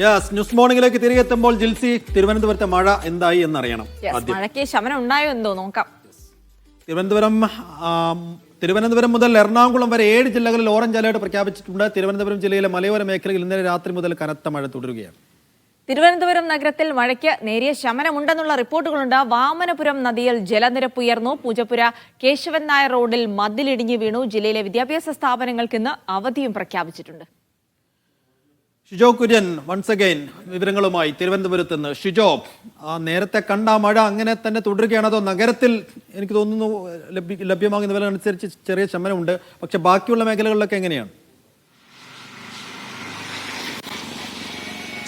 Yes news മോർണിംഗിലേക്ക് തിരികെ എത്തുമ്പോൾ ജിൽസി തിരുവനന്തപുരത്തെ മഴ എന്തായി എന്നറിയണം മഴയ്ക്ക് ശമനം ഉണ്ടായോ എന്തോ നോക്കാം. തിരുവനന്തപുരം തിരുവനന്തപുരം മുതൽ എറണാകുളം വരെ ഏഴ് ജില്ലകളിൽ ഓറഞ്ച് അലേർട്ട് പ്രഖ്യാപിച്ചിട്ടുണ്ട്. തിരുവനന്തപുരം ജില്ലയിലെ മലയോര മേഖലയിൽ ഇന്നലെ രാത്രി മുതൽ കനത്ത മഴ തുടരുകയാണ്. തിരുവനന്തപുരം നഗരത്തിൽ മഴയ്ക്ക് നേരിയ ശമനമുണ്ടെന്നുള്ള റിപ്പോർട്ടുകളുണ്ട്. വാമനപുരം നദിയിൽ ജലനിരപ്പ് ഉയർന്നു. പൂജപ്പുര കേശവൻ നായർ റോഡിൽ മതിലിടിഞ്ഞു വീണു. ജില്ലയിലെ വിദ്യാഭ്യാസ സ്ഥാപനങ്ങൾക്ക് ഇന്ന് അവധിയും പ്രഖ്യാപിച്ചിട്ടുണ്ട്. ഷിജോ കുര്യൻ വൺസ് അഗൈൻ വിവരങ്ങളുമായി തിരുവനന്തപുരത്ത് നിന്ന്. ഷിജോ ആ നേരത്തെ കണ്ട മഴ അങ്ങനെ തന്നെ തുടരുകയാണ് അതോ നഗരത്തിൽ എനിക്ക് തോന്നുന്നു ലഭ്യ- ലഭ്യമാകുന്ന വില അനുസരിച്ച് ചെറിയ ശമനമുണ്ട്. പക്ഷെ ബാക്കിയുള്ള മേഖലകളിലൊക്കെ എങ്ങനെയാണ്?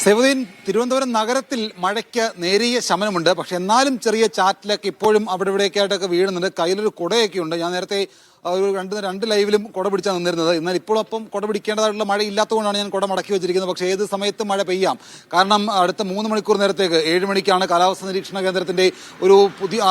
സൈഫുദ്ദീൻ തിരുവനന്തപുരം നഗരത്തിൽ മഴയ്ക്ക് നേരിയ ശമനമുണ്ട്. പക്ഷെ എന്നാലും ചെറിയ ചാറ്റിലൊക്കെ ഇപ്പോഴും അവിടെ ഇവിടെയൊക്കെ ആയിട്ടൊക്കെ വീഴുന്നുണ്ട്. കയ്യിലൊരു കുടയൊക്കെ ഉണ്ട് ഞാൻ നേരത്തെ ഒരു രണ്ട് രണ്ട് ലൈവിലും കുട പിടിച്ചാണ് നിന്നിരുന്നത്. എന്നാൽ ഇപ്പോഴൊപ്പം കുട പിടിക്കേണ്ടതായിട്ടുള്ള മഴ ഇല്ലാത്തതുകൊണ്ടാണ് ഞാൻ കുട മടക്കി വെച്ചിരിക്കുന്നത്. പക്ഷേ ഏത് സമയത്തും മഴ പെയ്യാം. കാരണം അടുത്ത മൂന്ന് മണിക്കൂർ നേരത്തേക്ക് ഏഴ് മണിക്കാണ് കാലാവസ്ഥ നിരീക്ഷണ കേന്ദ്രത്തിന്റെ ഒരു പുതിയ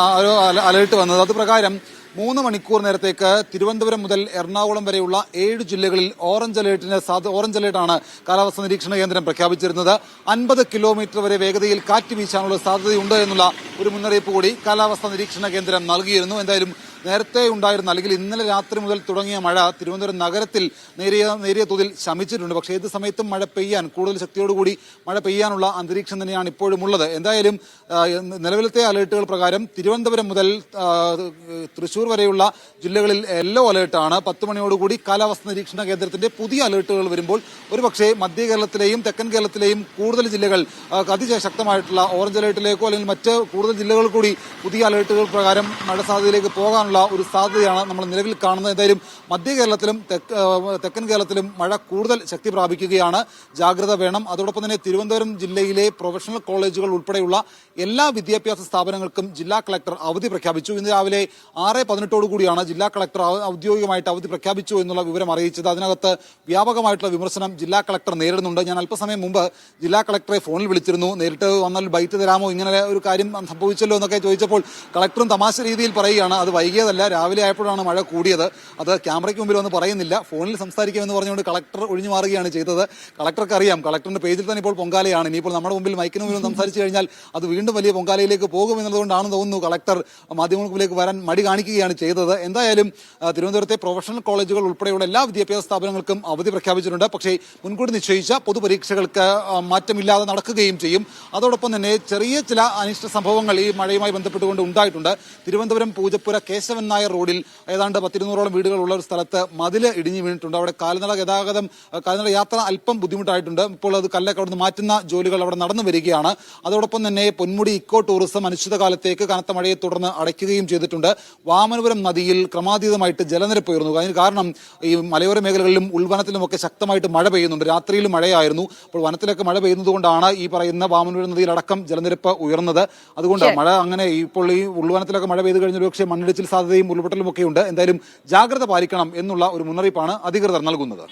അലേർട്ട് വന്നത്. അത് പ്രകാരം മൂന്ന് മണിക്കൂർ നേരത്തേക്ക് തിരുവനന്തപുരം മുതൽ എറണാകുളം വരെയുള്ള ഏഴ് ജില്ലകളിൽ ഓറഞ്ച് അലേർട്ടിന് ഓറഞ്ച് അലേർട്ടാണ് കാലാവസ്ഥാ നിരീക്ഷണ കേന്ദ്രം പ്രഖ്യാപിച്ചിരുന്നത്. അൻപത് കിലോമീറ്റർ വരെ വേഗതയിൽ കാറ്റ് വീശാനുള്ള സാധ്യതയുണ്ട് എന്നുള്ള ഒരു മുന്നറിയിപ്പ് കൂടി കാലാവസ്ഥാ നിരീക്ഷണ കേന്ദ്രം നൽകിയിരുന്നു. എന്തായാലും നേരത്തെ ഉണ്ടായിരുന്ന അല്ലെങ്കിൽ ഇന്നലെ രാത്രി മുതൽ തുടങ്ങിയ മഴ തിരുവനന്തപുരം നഗരത്തിൽ നേരിയ നേരിയ തോതിൽ ശമിച്ചിട്ടുണ്ട്. പക്ഷേ ഏത് സമയത്തും മഴ പെയ്യാൻ കൂടുതൽ ശക്തിയോടുകൂടി മഴ പെയ്യാനുള്ള അന്തരീക്ഷം തന്നെയാണ് ഇപ്പോഴും ഉള്ളത്. എന്തായാലും നിലവിലത്തെ അലേർട്ടുകൾ പ്രകാരം തിരുവനന്തപുരം മുതൽ ആ, തൃശൂർ വരെയുള്ള ജില്ലകളിൽ യെല്ലോ അലേർട്ടാണ്. പത്ത് മണിയോടുകൂടി കാലാവസ്ഥ നിരീക്ഷണ കേന്ദ്രത്തിന്റെ പുതിയ അലേർട്ടുകൾ വരുമ്പോൾ ഒരുപക്ഷെ മധ്യ കേരളത്തിലെയും തെക്കൻ കേരളത്തിലെയും കൂടുതൽ ജില്ലകൾ അതിശക്തമായിട്ടുള്ള ഓറഞ്ച് അലേർട്ടിലേക്കോ അല്ലെങ്കിൽ മറ്റ് കൂടുതൽ ജില്ലകൾ കൂടി പുതിയ അലേർട്ടുകൾ പ്രകാരം മഴ സാധ്യതയിലേക്ക് പോകാനുള്ള ഒരു സാധ്യതയാണ് നമ്മൾ നിലവിൽ കാണുന്നത്. എന്തായാലും മധ്യ കേരളത്തിലും തെക്കൻ കേരളത്തിലും മഴ കൂടുതൽ ശക്തി പ്രാപിക്കുകയാണ്. ജാഗ്രത വേണം. അതോടൊപ്പം തന്നെ തിരുവനന്തപുരം ജില്ലയിലെ പ്രൊഫഷണൽ കോളേജുകൾ ഉൾപ്പെടെയുള്ള എല്ലാ വിദ്യാഭ്യാസ സ്ഥാപനങ്ങൾക്കും ജില്ലാ കളക്ടർ അവധി പ്രഖ്യാപിച്ചു. ഇന്ന് രാവിലെ ആറ് പതിനെട്ടോടു കൂടിയാണ് ജില്ലാ കളക്ടർ ഔദ്യോഗികമായിട്ട് അവധി പ്രഖ്യാപിച്ചു എന്നുള്ള വിവരം അറിയിച്ചത്. അതിനകത്ത് വ്യാപകമായിട്ടുള്ള വിമർശനം ജില്ലാ കളക്ടർ നേരിടുന്നുണ്ട്. ഞാൻ അല്പസമയം മുമ്പ് ജില്ലാ കളക്ടറെ ഫോണിൽ വിളിച്ചിരുന്നു. നേരിട്ട് വന്നാൽ ബൈറ്റ് തരാമോ? ഇങ്ങനെ ഒരു കാര്യം സംഭവിച്ചല്ലോ എന്നൊക്കെ ചോദിച്ചപ്പോൾ കളക്ടറും തമാശ രീതിയിൽ പറയുകയാണ്. അത് വൈകിയതല്ല. രാവിലെ ആയപ്പോഴാണ് മഴ കൂടിയത്. അത് ക്യാമറയ്ക്ക് മുമ്പിൽ ഒന്നും പറയുന്നില്ല. ഫോണിൽ സംസാരിക്കാമെന്ന് പറഞ്ഞുകൊണ്ട് കളക്ടർ ഒഴിഞ്ഞു മാറുകയാണ് ചെയ്തത്. കളക്ടർക്ക് അറിയാം കളക്ടറിന്റെ പേജിൽ തന്നെ ഇപ്പോൾ പൊങ്കാലയാണ്. ഇനിയിപ്പോൾ നമ്മുടെ മുമ്പിൽ മൈക്കിന് മുമ്പിൽ സംസാരിച്ചു കഴിഞ്ഞാൽ അത് വീണ്ടും വലിയ പൊങ്കാലയിലേക്ക് പോകുമെന്നുള്ളതുകൊണ്ടാണെന്ന് തോന്നുന്നു കളക്ടർ മാധ്യമങ്ങൾക്ക് വരാൻ മടി കാണിക്കുകയാണ് ചെയ്തത്. എന്തായാലും തിരുവനന്തപുരത്തെ പ്രൊഫഷണൽ കോളേജുകൾ ഉൾപ്പെടെയുള്ള എല്ലാ വിദ്യാഭ്യാസ സ്ഥാപനങ്ങൾക്കും അവധി പ്രഖ്യാപിച്ചിട്ടുണ്ട്. പക്ഷേ മുൻകൂട്ടി നിശ്ചയിച്ച പൊതുപരീക്ഷകൾക്ക് മാറ്റമില്ലാതെ നടക്കുകയും ചെയ്യും. അതോടൊപ്പം തന്നെ ചെറിയ ചില അനിഷ്ട സംഭവങ്ങൾ ഈ മഴയുമായി ബന്ധപ്പെട്ടുകൊണ്ട് ഉണ്ടായിട്ടുണ്ട്. തിരുവനന്തപുരം പൂജപ്പുര കേശവൻ നായർ റോഡിൽ ഏതാണ്ട് പത്തിരുന്നൂറോളം വീടുകളുള്ള ഒരു സ്ഥലത്ത് മതിൽ ഇടിഞ്ഞു വീണിട്ടുണ്ട്. അവിടെ കാൽനട ഗതാഗതം കാൽനട യാത്ര അല്പം ബുദ്ധിമുട്ടായിട്ടുണ്ട്. ഇപ്പോൾ അത് കല്ലൊക്കെ അവിടെ മാറ്റുന്ന ജോലികൾ അവിടെ നടന്നു വരികയാണ്. അതോടൊപ്പം തന്നെ പൊന്മുടി ഇക്കോ ടൂറിസം അനിശ്ചിതകാലത്തേക്ക് കനത്ത മഴയെ തുടർന്ന് അടയ്ക്കുകയും ചെയ്തിട്ടുണ്ട്. വാമനപുരം നദിയിൽ ക്രമാതീതമായിട്ട് ജലനിരപ്പ് ഉയർന്നു. അതിന് കാരണം ഈ മലയോര മേഖലകളിലും ഉൾവനത്തിലുമൊക്കെ ശക്തമായിട്ട് മഴ പെയ്യുന്നുണ്ട്. രാത്രിയിലും മഴയായിരുന്നു. അപ്പോൾ വനത്തിലൊക്കെ മഴ പെയ്യുന്നതുകൊണ്ടാണ് ഈ പറയുന്ന വാമനപുരം നദിയിലടക്കം ജലനിരപ്പ് ഉയർന്നത്. അതുകൊണ്ട് മഴ അങ്ങനെ ഇപ്പോൾ ഈ ഉൾവനത്തിലൊക്കെ മഴ പെയ്തു കഴിഞ്ഞ പക്ഷേ മണ്ണിടിച്ചിൽ സാധ്യതയും ഉരുൾപൊട്ടലും ഉണ്ട്. എന്തായാലും ജാഗ്രത പാലിക്കണം എന്നുള്ള ഒരു മുന്നറിയിപ്പാണ് അധികൃതർ നൽകുന്നത്.